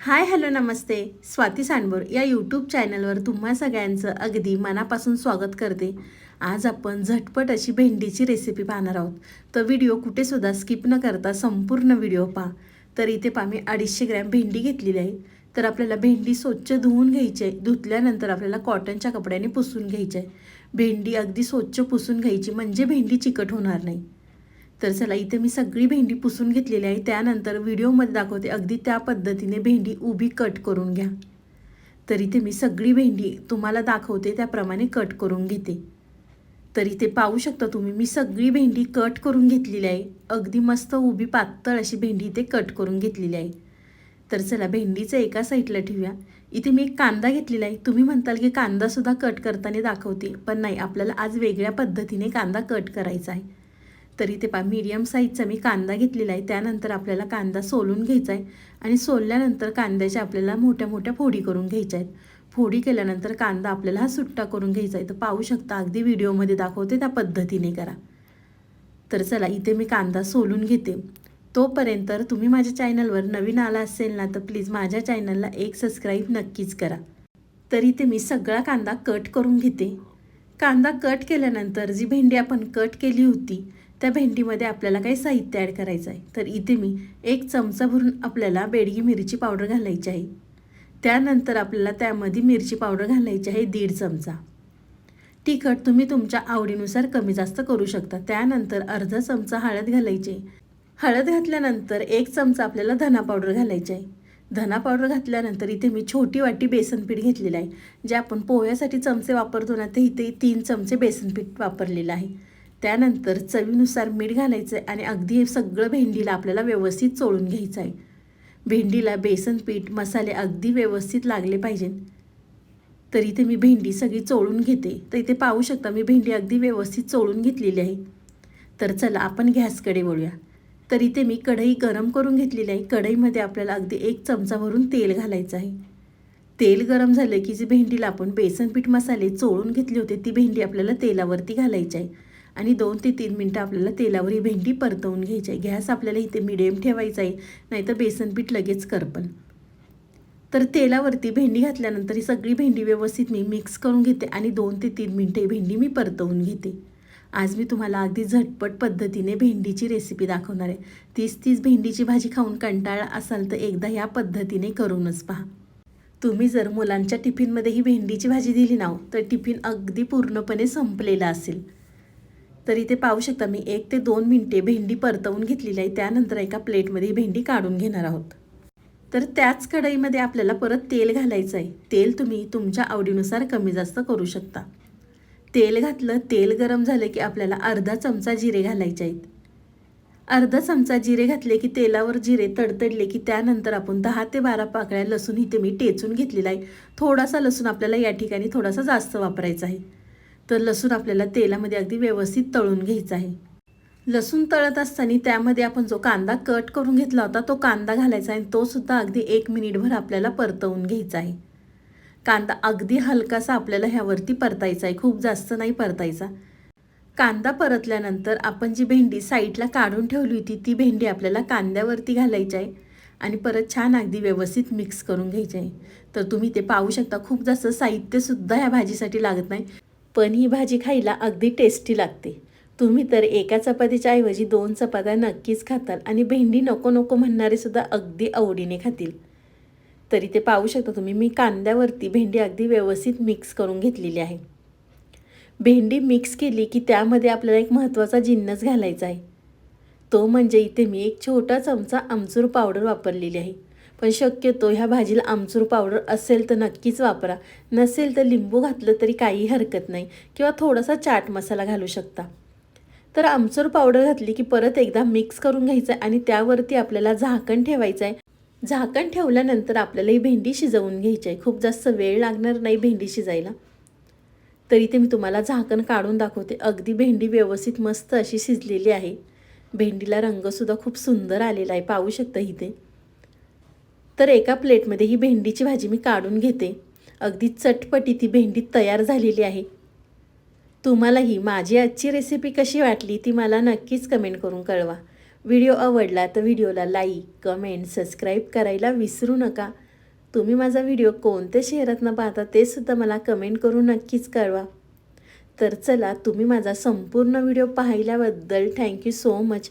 Hi hello नमस्ते. स्वाती सांडबोर या YouTube चॅनलवर तुम्हा सगळ्यांचं अगदी मनापासून स्वागत करते. आज आपण झटपट अशी भेंडीची रेसिपी पाहणार आहोत. तर व्हिडिओ कुठेसुद्धा स्किप न करता संपूर्ण व्हिडिओ पहा. तर इथे पहा मी अडीचशे ग्रॅम भेंडी घेतलेली आहे. तर आपल्याला भेंडी स्वच्छ धुवून घ्यायची आहे. धुतल्यानंतर आपल्याला कॉटनच्या कपड्याने पुसून घ्यायची आहे. भेंडी अगदी स्वच्छ पुसून घ्यायची म्हणजे भेंडी चिकट होणार नाही. तर चला इथे मी सगळी भेंडी पुसून घेतलेली आहे. त्यानंतर व्हिडिओमध्ये दाखवते अगदी त्या पद्धतीने भेंडी उभी कट करून घ्या. तर इथे मी सगळी भेंडी तुम्हाला दाखवते त्याप्रमाणे कट करून घेते. तर इथे पाहू शकता तुम्ही मी सगळी भेंडी कट करून घेतलेली आहे. अगदी मस्त उभी पातळ अशी भेंडी इथे कट करून घेतलेली आहे. तर चला भेंडीचं एका साईडला ठेवूया. इथे मी एक कांदा घेतलेला आहे. तुम्ही म्हणताल की कांदासुद्धा कट करताना दाखवते पण नाही आपल्याला आज वेगळ्या पद्धतीने कांदा कट करायचा आहे. तर इथे पा मीडियम साईजचा मी कांदा घेतलेला आहे. त्यानंतर आपल्याला कांदा सोलून घ्यायचा आहे आणि सोलल्यानंतर कांद्याच्या आपल्याला मोठ्या मोठ्या फोडी करून घ्यायच्या आहेत. फोडी केल्यानंतर कांदा आपल्याला हा सुट्टा करून घ्यायचा आहे. तर पाहू शकता अगदी व्हिडिओमध्ये दाखवते त्या पद्धतीने करा. तर चला इथे मी कांदा सोलून घेते. तोपर्यंत तुम्ही माझ्या चॅनलवर नवीन आला असेल ना तर प्लीज माझ्या चॅनलला एक सबस्क्राईब नक्कीच करा. तर इथे मी सगळा कांदा कट करून घेते. कांदा कट केल्यानंतर जी भेंडी आपण कट केली होती त्या भेंडीमध्ये आपल्याला काही साहित्य ॲड करायचं आहे. तर इथे मी एक चमचा भरून आपल्याला बेडगी मिरची पावडर घालायची आहे. त्यानंतर आपल्याला त्यामध्ये मिरची पावडर घालायची आहे दीड चमचा. तिखट तुम्ही तुमच्या आवडीनुसार कमी जास्त करू शकता. त्यानंतर अर्धा चमचा हळद घालायची हळद घातल्यानंतर एक चमचा आपल्याला धना पावडर घालायची आहे. धना पावडर घातल्यानंतर इथे मी छोटी वाटी बेसन पीठ घेतलेलं आहे. जे आपण पोह्यासाठी चमचे वापरतो ना ते इथे तीन चमचे बेसन पीठ वापरलेलं आहे. त्यानंतर चवीनुसार मीठ घालायचं आहे आणि अगदी सगळं भेंडीला आपल्याला व्यवस्थित चोळून घ्यायचं आहे भेंडीला बेसन पीठ मसाले अगदी व्यवस्थित लागले पाहिजे तर इथे मी भेंडी सगळी चोळून घेते. तर इथे पाहू शकता मी भेंडी अगदी व्यवस्थित चोळून घेतलेली आहे. तर चला आपण गॅसकडे वळूया. तर इथे मी कढई गरम करून घेतलेली आहे. कढईमध्ये आपल्याला अगदी एक चमचा भरून तेल घालायचं आहे. तेल गरम झालं की जी भेंडीला आपण बेसन पीठ मसाले चोळून घेतले होते ती भेंडी आपल्याला तेलावरती घालायची आहे. आणि दोन ते तीन मिनटं आपल्याला तेलावर ही भेंडी परतवून घ्यायची आहे. गॅस आपल्याला इथे मिडियम ठेवायचा आहे. नाहीतर बेसन पीठ लगेच करपण तर तेलावरती भेंडी घातल्यानंतर ही सगळी भेंडी व्यवस्थित मी मिक्स करून घेते आणि दोन ते तीन मिनटं ही भेंडी मी परतवून घेते. आज मी तुम्हाला अगदी झटपट पद्धतीने भेंडीची रेसिपी दाखवणार आहे. तीस तीस भेंडीची भाजी खाऊन कंटाळा असाल तर एकदा ह्या पद्धतीने करूनच पहा. तुम्ही जर मुलांच्या टिफिनमध्ये ही भेंडीची भाजी दिली ना हो, तर टिफिन अगदी पूर्णपणे संपलेला असेल. तर इथे पाहू शकता मी एक ते दोन मिनटे भेंडी परतवून घेतलेली आहे. त्यानंतर एका प्लेटमध्ये भेंडी काढून घेणार आहोत. तर त्याच कढईमध्ये आपल्याला परत तेल घालायचं आहे. तेल तुम्ही तुमच्या आवडीनुसार कमी जास्त करू शकता. तेल घातलं तेल गरम झालं की आपल्याला अर्धा चमचा जिरे घालायचे आहेत. अर्धा चमचा जिरे घातले की तेलावर जिरे तडतडले की त्यानंतर आपण दहा ते बारा पाकळ्या लसूण इथे मी टेचून घेतलेला आहे. थोडासा लसूण आपल्याला या ठिकाणी थोडासा जास्त वापरायचा आहे. तर लसूण आपल्याला तेलामध्ये अगदी व्यवस्थित तळून घ्यायचा आहे. लसूण तळत असताना त्यामध्ये आपण जो कांदा कट करून घेतला होता तो कांदा घालायचा आहे तो सुद्धा अगदी एक मिनिटभर आपल्याला परतवून घ्यायचा आहे. कांदा अगदी हलकासा आपल्याला ह्यावरती परतायचा आहे खूप जास्त नाही परतायचा. कांदा परतल्यानंतर आपण जी भेंडी साईडला काढून ठेवली होती ती भेंडी आपल्याला कांद्यावरती घालायची आहे आणि परत छान अगदी व्यवस्थित मिक्स करून घ्यायचे आहे. तर तुम्ही ते पाहू शकता खूप जास्त साहित्यसुद्धा ह्या भाजीसाठी लागत नाही. पण ही भाजी खायला अगदी टेस्टी लागते. तुम्ही तर एका चपातीच्या ऐवजी दोन चपात्या नक्कीच खाताल आणि भेंडी नको नको म्हणणारे सुद्धा अगदी आवडीने खातील. तरी ते पाहू शकता तुम्ही मी कांद्यावरती भेंडी अगदी व्यवस्थित मिक्स करून घेतलेली आहे. भेंडी मिक्स केली की त्यामध्ये आपल्याला एक महत्त्वाचा जिन्नस घालायचा आहे. तो म्हणजे इथे मी एक छोटा चमचा आमचूर पावडर वापरलेली आहे. पण शक्यतो ह्या भाजीला आमचूर पावडर असेल तर नक्कीच वापरा. नसेल तर लिंबू घातलं तरी काही हरकत नाही किंवा थोडासा चाट मसाला घालू शकता. तर आमचूर पावडर घातली की परत एकदा मिक्स करून घ्यायचं आहे आणि त्यावरती आपल्याला झाकण ठेवायचं आहे झाकण ठेवल्यानंतर आपल्याला ही भेंडी शिजवून घ्यायची आहे खूप जास्त वेळ लागणार नाही भेंडी शिजायला. तर इथे मी तुम्हाला झाकण काढून दाखवते. अगदी भेंडी व्यवस्थित मस्त अशी शिजलेली आहे. भेंडीला रंगसुद्धा खूप सुंदर आलेला आहे. पाहू शकता इथे. तर एका प्लेटमध्ये ही भेंडीची भाजी मी काढून घेते. अगदी चटपटी ती भेंडी तयार झालेली आहे. तुम्हाला ही माझी आजची रेसिपी कशी वाटली ती मला नक्कीच कमेंट करून कळवा. व्हिडिओ आवडला तर व्हिडिओला लाईक कमेंट सबस्क्राईब करायला विसरू नका. तुम्ही माझा व्हिडिओ कोणत्या शहरातनं पाहता ते सुद्धा मला कमेंट करून नक्कीच कळवा. तर चला तुम्ही माझा संपूर्ण व्हिडिओ पाहिल्याबद्दल थँक्यू सो मच